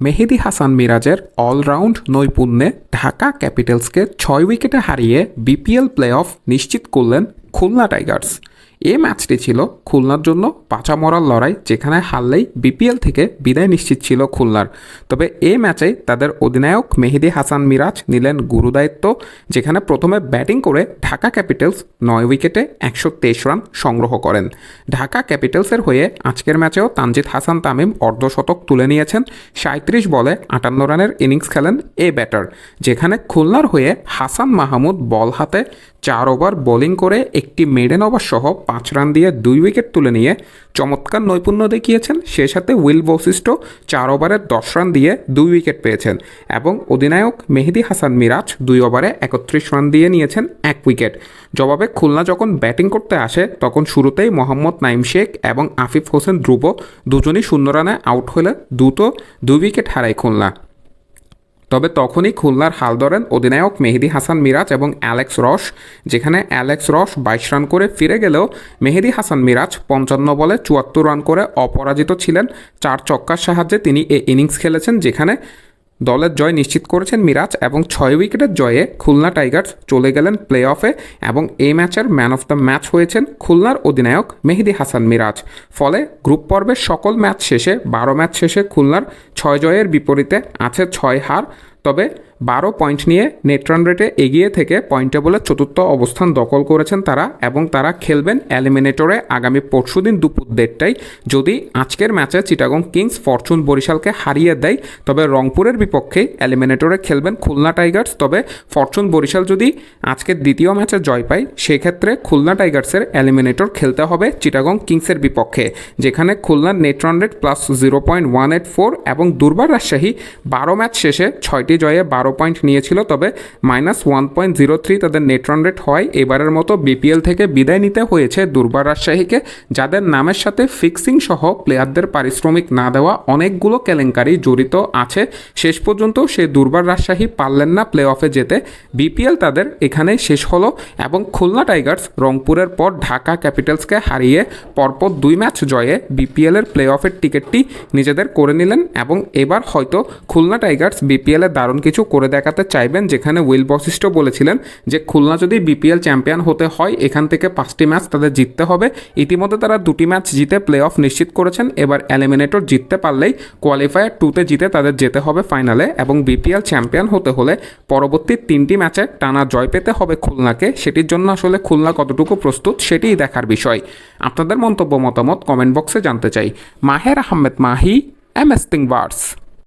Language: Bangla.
মেহেদি হাসান মিরাজের অলরাউন্ড নৈপুণ্যে ঢাকা ক্যাপিটালসকে ছয় উইকেটে হারিয়ে বিপিএল প্লে অফ নিশ্চিত করলেন খুলনা টাইগার্স। এ ম্যাচটি ছিল খুলনার জন্য পাচা মরার লড়াই, যেখানে হারলেই বিপিএল থেকে বিদায় নিশ্চিত ছিল খুলনার। তবে এ ম্যাচে তাদের অধিনায়ক মেহেদি হাসান মিরাজ নিলেন গুরুদায়িত্ব, যেখানে প্রথমে ব্যাটিং করে ঢাকা ক্যাপিটালস নয় উইকেটে একশো তেইশ রান সংগ্রহ করেন। ঢাকা ক্যাপিটালসের হয়ে আজকের ম্যাচেও তানজিদ হাসান তামিম অর্ধশতক তুলে নিয়েছেন, সাঁত্রিশ বলে আটান্ন রানের ইনিংস খেলেন এ ব্যাটার, যেখানে খুলনার হয়ে হাসান মাহমুদ বল হাতে, চার ওভার বোলিং করে একটি মেডেন ওভার সহ পাঁচ রান দিয়ে দুই উইকেট তুলে নিয়ে চমৎকার নৈপুণ্য দেখিয়েছেন। সে সাথে উইল বৈশিষ্ট্য চার ওভারে দশ রান দিয়ে দুই উইকেট পেয়েছেন এবং অধিনায়ক মেহেদি হাসান মিরাজ দুই ওভারে একত্রিশ রান দিয়ে নিয়েছেন এক উইকেট। জবাবে খুলনা যখন ব্যাটিং করতে আসে, তখন শুরুতেই মোহাম্মদ নাইম শেখ এবং আফিফ হোসেন ধ্রুব দুজনই শূন্য রানে আউট হলে দ্রুত দুই উইকেট হারায় খুলনা। তবে তখনই খুলনার হাল ধরেন অধিনায়ক মেহেদি হাসান মিরাজ এবং অ্যালেক্স রস, যেখানে অ্যালেক্স রস বাইশ রান করে ফিরে গেলেও মেহেদি হাসান মিরাজ পঞ্চান্ন বলে চুয়াত্তর রান করে অপরাজিত ছিলেন। চার চক্কার সাহায্যে তিনি এ ইনিংস খেলেছেন, যেখানে দলের জয় নিশ্চিত করেছেন মিরাজ এবং ছয় উইকেটের জয়ে খুলনা টাইগার্স চলে গেলেন প্লে অফে এবং এই ম্যাচের ম্যান অফ দ্য ম্যাচ হয়েছেন খুলনার অধিনায়ক মেহেদি হাসান মিরাজ। ফলে গ্রুপ পর্বের সকল ম্যাচ শেষে, বারো ম্যাচ শেষে খুলনার ছয় জয়ের বিপরীতে আছে ছয় হার। তবে বারো পয়েন্ট নিয়ে নেট রান রেটে এগিয়ে থেকে পয়েন্ট টেবলের চতুর্থ অবস্থান দখল করেছেন তারা এবং তারা খেলবেন অ্যালিমিনেটরে আগামী পরশু দিন দুপুর দেড়টায়। যদি আজকের ম্যাচে চিটাগং কিংস ফরচুন বরিশালকে হারিয়ে দেয়, তবে রংপুরের বিপক্ষে অ্যালিমিনেটরে খেলবেন খুলনা টাইগার্স। তবে ফরচুন বরিশাল যদি আজকের দ্বিতীয় ম্যাচে জয় পায়, সেক্ষেত্রে খুলনা টাইগার্সের অ্যালিমিনেটর খেলতে হবে চিটাগং কিংসের বিপক্ষে, যেখানে খুলনার net run rate plus zero point one eight four এবং দুর্বার রাজশাহী বারো ম্যাচ শেষে ছয়টি জয়ে বারো পয়েন্ট নিয়েছিল, তবে minus one point zero three তাদের নেট রেট হওয়ায় এবারের মতো বিপিএল থেকে বিদায় নিতে হয়েছে দুর্বার রাজশাহীকে, যাদের নামের সাথে ফিক্সিং সহ প্লেয়ারদের পারিশ্রমিক না দেওয়া অনেকগুলো কেলেঙ্কারি জড়িত আছে। শেষ পর্যন্ত সে দুর্বার রাজশাহী পারলেন না প্লে অফে যেতে বিপিএল তাদের এখানে শেষ হলো এবং খুলনা টাইগার্স রংপুরের পর ঢাকা ক্যাপিটালসকে হারিয়ে পরপর দুই ম্যাচ জয়ে বিপিএলের প্লে অফের টিকিটটি নিজেদের করে নিলেন এবং এবার হয়তো খুলনা টাইগার্স বিপিএলের দারুণ কিছু করে দেখাতে চাইবেন, যেখানে উইল বশিষ্ঠ বলেছিলেন যে খুলনা যদি বিপিএল চ্যাম্পিয়ন হতে হয়, এখান থেকে পাঁচটি ম্যাচ তাদের জিততে হবে। ইতিমধ্যে তারা দুটি ম্যাচ জিতে প্লে অফ নিশ্চিত করেছেন। এবার এলিমিনেটর জিততে পারলেই কোয়ালিফায়ার টুতে জিতে তাদের যেতে হবে ফাইনালে এবং বিপিএল চ্যাম্পিয়ন হতে হলে পরবর্তী তিনটি ম্যাচে টানা জয় পেতে হবে খুলনাকে। সেটির জন্য আসলে খুলনা কতটুকু প্রস্তুত সেটিই দেখার বিষয়। আপনাদের মন্তব্য মতামত কমেন্ট বক্সে জানতে চাই। Maher Ahmed Mahi M S